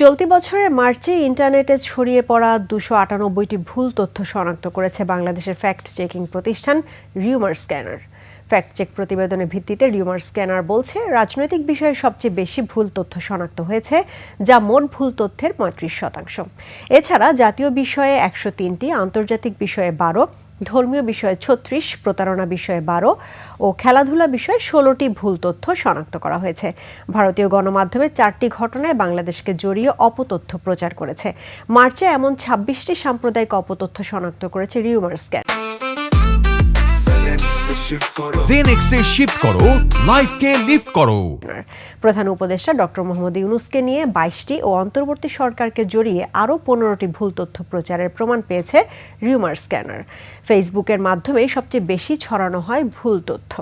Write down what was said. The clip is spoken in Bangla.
চলতি বছরের মার্চে ইন্টারনেটে ছড়িয়ে পড়া দুশো আটানব্বইটি ভুল তথ্য শনাক্ত করেছে বাংলাদেশের ফ্যাক্ট চেকিং প্রতিষ্ঠান রিউমার স্ক্যানার। ফ্যাক্ট চেক প্রতিবেদনের ভিত্তিতে রিউমার স্ক্যানার বলছে, রাজনৈতিক বিষয়ে সবচেয়ে বেশি ভুল তথ্য শনাক্ত হয়েছে, যা মোট ভুল তথ্যের পঁয়ত্রিশ শতাংশ। এছাড়া জাতীয় বিষয়ে একশো তিনটি, আন্তর্জাতিক বিষয়ে বারো ধর্মীয় বিষয়ে ছত্রিশ, প্রতারণা বিষয়ে বারো ও খেলাধুলা বিষয়ে ষোলোটি ভুল তথ্য শনাক্ত করা হয়েছে। ভারতীয় গণমাধ্যমে চারটি ঘটনায় বাংলাদেশকে জড়িয়ে অপতথ্য প্রচার করেছে। মার্চে এমন ছাব্বিশটি সাম্প্রদায়িক অপতথ্য শনাক্ত করেছে রিউমার স্ক্যান জেনেক্সে শিফট করো লাইফকে লিফট করো। প্রধান উপদেষ্টা ডক্টর মোহাম্মদ ইউনুসকে নিয়ে বাইশটি ও অন্তর্বর্তী সরকারকে জড়িয়ে আরও পনেরোটি ভুল তথ্য প্রচারের প্রমাণ পেয়েছে রিউমার স্ক্যানার। ফেসবুকের মাধ্যমে সবচেয়ে বেশি ছড়ানো হয় ভুল তথ্য।